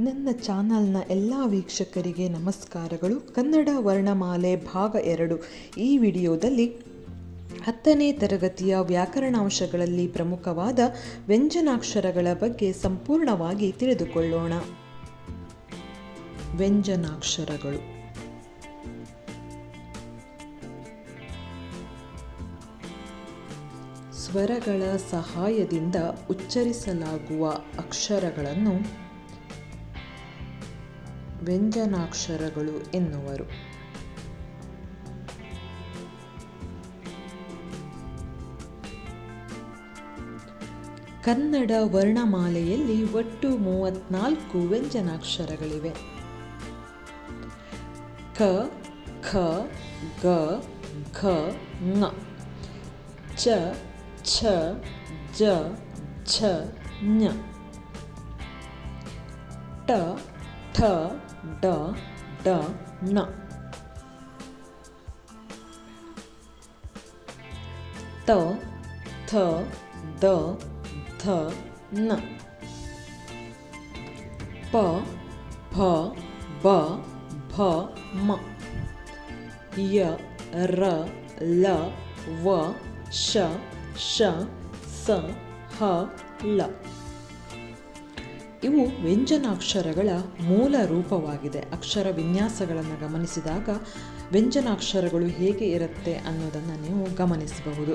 ನನ್ನ ಚಾನಲ್ನ ಎಲ್ಲ ವೀಕ್ಷಕರಿಗೆ ನಮಸ್ಕಾರಗಳು. ಕನ್ನಡ ವರ್ಣಮಾಲೆ ಭಾಗ ಎರಡು. ಈ ವಿಡಿಯೋದಲ್ಲಿ ಹತ್ತನೇ ತರಗತಿಯ ವ್ಯಾಕರಣಾಂಶಗಳಲ್ಲಿ ಪ್ರಮುಖವಾದ ವ್ಯಂಜನಾಕ್ಷರಗಳ ಬಗ್ಗೆ ಸಂಪೂರ್ಣವಾಗಿ ತಿಳಿದುಕೊಳ್ಳೋಣ. ವ್ಯಂಜನಾಕ್ಷರಗಳು. ಸ್ವರಗಳ ಸಹಾಯದಿಂದ ಉಚ್ಚರಿಸಲಾಗುವ ಅಕ್ಷರಗಳನ್ನು ವ್ಯಂಜನಾಕ್ಷರಗಳು ಎನ್ನುವರು. ಕನ್ನಡ ವರ್ಣಮಾಲೆಯಲ್ಲಿ ಒಟ್ಟು ಮೂವತ್ನಾಲ್ಕು ವ್ಯಂಜನಾಕ್ಷರಗಳಿವೆ. ಕ, ಖ, ಗ, ಘ ङ ಚ, ಛ, ಜ, ಛ, ಞ. ಟ ಠ ಡ ಡ ಣ ತ ಥ ದ ಧ ನ ಪ ಫ ಬ ಭ ಮ ಯ ರ ಲ ವ ಶ ಶ ಸ ಹ ಳ ಇವು ವ್ಯಂಜನಾಕ್ಷರಗಳ ಮೂಲ ರೂಪವಾಗಿದೆ. ಅಕ್ಷರ ವಿನ್ಯಾಸಗಳನ್ನು ಗಮನಿಸಿದಾಗ ವ್ಯಂಜನಾಕ್ಷರಗಳು ಹೇಗೆ ಇರುತ್ತೆ ಅನ್ನೋದನ್ನು ನೀವು ಗಮನಿಸಬಹುದು.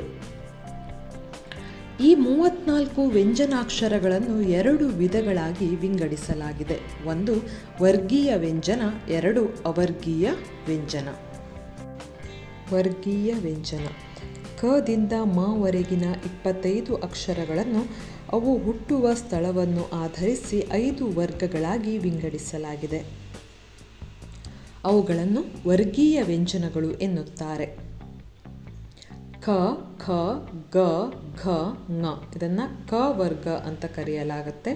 ಈ ಮೂವತ್ನಾಲ್ಕು ವ್ಯಂಜನಾಕ್ಷರಗಳನ್ನು ಎರಡು ವಿಧಗಳಾಗಿ ವಿಂಗಡಿಸಲಾಗಿದೆ. ಒಂದು ವರ್ಗೀಯ ವ್ಯಂಜನ, ಎರಡು ಅವರ್ಗೀಯ ವ್ಯಂಜನ. ವರ್ಗೀಯ ವ್ಯಂಜನ. ಕದಿಂದ ಮವರೆಗಿನ ಇಪ್ಪತ್ತೈದು ಅಕ್ಷರಗಳನ್ನು ಅವು ಹುಟ್ಟುವ ಸ್ಥಳವನ್ನು ಆಧರಿಸಿ ಐದು ವರ್ಗಗಳಾಗಿ ವಿಂಗಡಿಸಲಾಗಿದೆ. ಅವುಗಳನ್ನು ವರ್ಗೀಯ ವ್ಯಂಜನಗಳು ಎನ್ನುತ್ತಾರೆ. ಕ, ಖ, ಗ, ಘ ಙ ಇದನ್ನು ಕ ವರ್ಗ ಅಂತ ಕರೆಯಲಾಗುತ್ತೆ.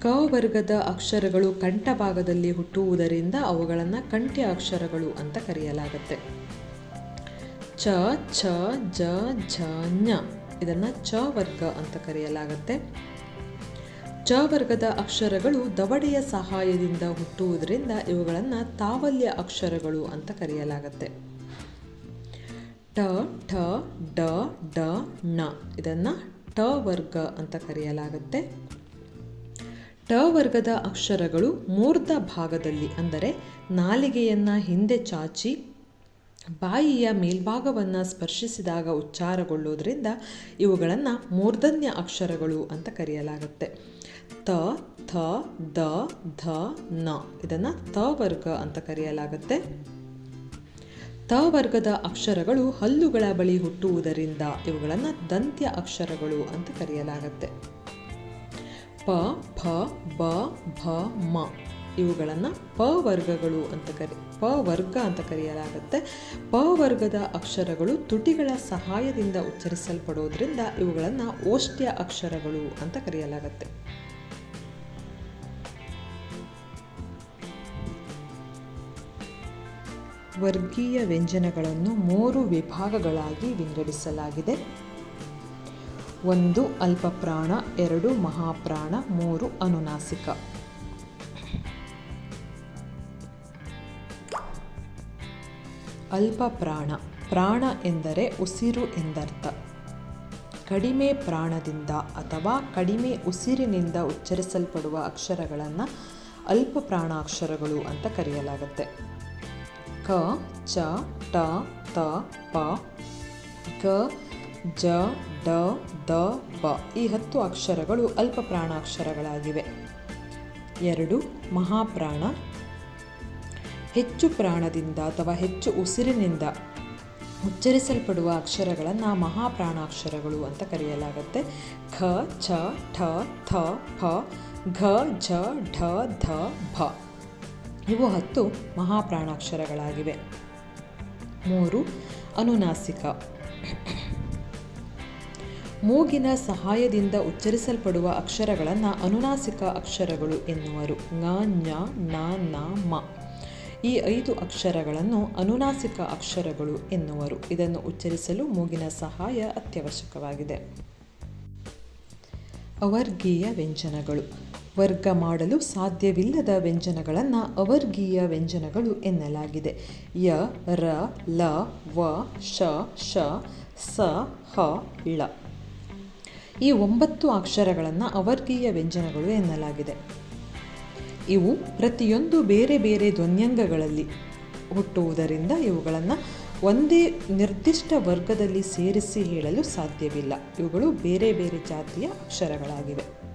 ಕ ವರ್ಗದ ಅಕ್ಷರಗಳು ಕಂಠಭಾಗದಲ್ಲಿ ಹುಟ್ಟುವುದರಿಂದ ಅವುಗಳನ್ನು ಕಂಠ್ಯ ಅಕ್ಷರಗಳು ಅಂತ ಕರೆಯಲಾಗುತ್ತೆ. ಚ ಛ ಜ ಝ ಞ. ಇದನ್ನು ಚ ವರ್ಗ ಅಂತ ಕರೆಯಲಾಗುತ್ತೆ. ಚ ವರ್ಗದ ಅಕ್ಷರಗಳು ದವಡೆಯ ಸಹಾಯದಿಂದ ಹುಟ್ಟುವುದರಿಂದ ಇವುಗಳನ್ನು ತಾವಲ್ಯ ಅಕ್ಷರಗಳು ಅಂತ ಕರೆಯಲಾಗುತ್ತೆ. ಟ ಠ, ಡ ಡ, ಣ. ಇದನ್ನು ಟ ವರ್ಗ ಅಂತ ಕರೆಯಲಾಗುತ್ತೆ. ಟ ವರ್ಗದ ಅಕ್ಷರಗಳು ಮೂರ್ಧ ಭಾಗದಲ್ಲಿ ಅಂದರೆ ನಾಲಿಗೆಯನ್ನು ಹಿಂದೆ ಚಾಚಿ ಬಾಯಿಯ ಮೇಲ್ಭಾಗವನ್ನು ಸ್ಪರ್ಶಿಸಿದಾಗ ಉಚ್ಚಾರಗೊಳ್ಳುವುದರಿಂದ ಇವುಗಳನ್ನು ಮೂರ್ಧನ್ಯ ಅಕ್ಷರಗಳು ಅಂತ ಕರೆಯಲಾಗುತ್ತೆ. ತ, ಥ, ದ, ಧ, ನ. ಇದನ್ನು ತ ವರ್ಗ ಅಂತ ಕರೆಯಲಾಗುತ್ತೆ. ತ ವರ್ಗದ ಅಕ್ಷರಗಳು ಹಲ್ಲುಗಳ ಬಳಿ ಹುಟ್ಟುವುದರಿಂದ ಇವುಗಳನ್ನು ದಂತ್ಯ ಅಕ್ಷರಗಳು ಅಂತ ಕರೆಯಲಾಗುತ್ತೆ. ಪ ಫ ಬ, ಭ, ಮ. ಇವುಗಳನ್ನು ಪ ವರ್ಗಗಳು ಅಂತ ಕರಿ, ಪ ವರ್ಗ ಅಂತ ಕರೆಯಲಾಗುತ್ತೆ. ಪ ವರ್ಗದ ಅಕ್ಷರಗಳು ತುಟಿಗಳ ಸಹಾಯದಿಂದ ಉಚ್ಚರಿಸಲ್ಪಡೋದ್ರಿಂದ ಇವುಗಳನ್ನು ಓಷ್ಟ್ಯ ಅಕ್ಷರಗಳು ಅಂತ ಕರೆಯಲಾಗುತ್ತೆ. ವರ್ಗೀಯ ವ್ಯಂಜನಗಳನ್ನು ಮೂರು ವಿಭಾಗಗಳಾಗಿ ವಿಂಗಡಿಸಲಾಗಿದೆ. ಒಂದು ಅಲ್ಪಪ್ರಾಣ, ಎರಡು ಮಹಾಪ್ರಾಣ, ಮೂರು ಅನುನಾಸಿಕ. ಅಲ್ಪಪ್ರಾಣ ಪ್ರಾಣ. ಪ್ರಾಣ ಎಂದರೆ ಉಸಿರು ಎಂದರ್ಥ. ಕಡಿಮೆ ಪ್ರಾಣದಿಂದ ಅಥವಾ ಕಡಿಮೆ ಉಸಿರಿನಿಂದ ಉಚ್ಚರಿಸಲ್ಪಡುವ ಅಕ್ಷರಗಳನ್ನು ಅಲ್ಪ ಪ್ರಾಣಾಕ್ಷರಗಳು ಅಂತ ಕರೆಯಲಾಗುತ್ತೆ. ಕ, ಚ, ಟ, ತ, ಪ. ಕ, ಜ, ಡ, ದ, ಬ. ಈ ಹತ್ತು ಅಕ್ಷರಗಳು ಅಲ್ಪ ಪ್ರಾಣಾಕ್ಷರಗಳಾಗಿವೆ. ಎರಡು, ಮಹಾಪ್ರಾಣ. ಹೆಚ್ಚು ಪ್ರಾಣದಿಂದ ಅಥವಾ ಹೆಚ್ಚು ಉಸಿರಿನಿಂದ ಉಚ್ಚರಿಸಲ್ಪಡುವ ಅಕ್ಷರಗಳನ್ನು ಮಹಾಪ್ರಾಣಾಕ್ಷರಗಳು ಅಂತ ಕರೆಯಲಾಗುತ್ತೆ. ಖ ಛ ಠ, ಥ ಫ ಘ ಝ ಢ, ಧ, ಭ. ಇವು ಹತ್ತು ಮಹಾಪ್ರಾಣಾಕ್ಷರಗಳಾಗಿವೆ. ಮೂರು, ಅನುನಾಸಿಕ. ಮೂಗಿನ ಸಹಾಯದಿಂದ ಉಚ್ಚರಿಸಲ್ಪಡುವ ಅಕ್ಷರಗಳನ್ನು ಅನುನಾಸಿಕ ಅಕ್ಷರಗಳು ಎನ್ನುವರು. ಙ ಞ, ನ ನ, ಮ. ಈ ಐದು ಅಕ್ಷರಗಳನ್ನು ಅನುನಾಸಿಕ ಅಕ್ಷರಗಳು ಎನ್ನುವರು. ಇದನ್ನು ಉಚ್ಚರಿಸಲು ಮೂಗಿನ ಸಹಾಯ ಅತ್ಯವಶ್ಯಕವಾಗಿದೆ. ಅವರ್ಗೀಯ ವ್ಯಂಜನಗಳು. ವರ್ಗ ಮಾಡಲು ಸಾಧ್ಯವಿಲ್ಲದ ವ್ಯಂಜನಗಳನ್ನು ಅವರ್ಗೀಯ ವ್ಯಂಜನಗಳು ಎನ್ನಲಾಗಿದೆ. ಯ, ರ, ಲ, ವ, ಶ ಶ, ಸ, ಹ, ಳ. ಈ ಒಂಬತ್ತು ಅಕ್ಷರಗಳನ್ನು ಅವರ್ಗೀಯ ವ್ಯಂಜನಗಳು ಎನ್ನಲಾಗಿದೆ. ಇವು ಪ್ರತಿಯೊಂದು ಬೇರೆ ಬೇರೆ ಧ್ವನ್ಯಂಗಗಳಲ್ಲಿ ಹುಟ್ಟುವುದರಿಂದ ಇವುಗಳನ್ನು ಒಂದೇ ನಿರ್ದಿಷ್ಟ ವರ್ಗದಲ್ಲಿ ಸೇರಿಸಿ ಹೇಳಲು ಸಾಧ್ಯವಿಲ್ಲ. ಇವುಗಳು ಬೇರೆ ಬೇರೆ ಜಾತಿಯ ಅಕ್ಷರಗಳಾಗಿವೆ.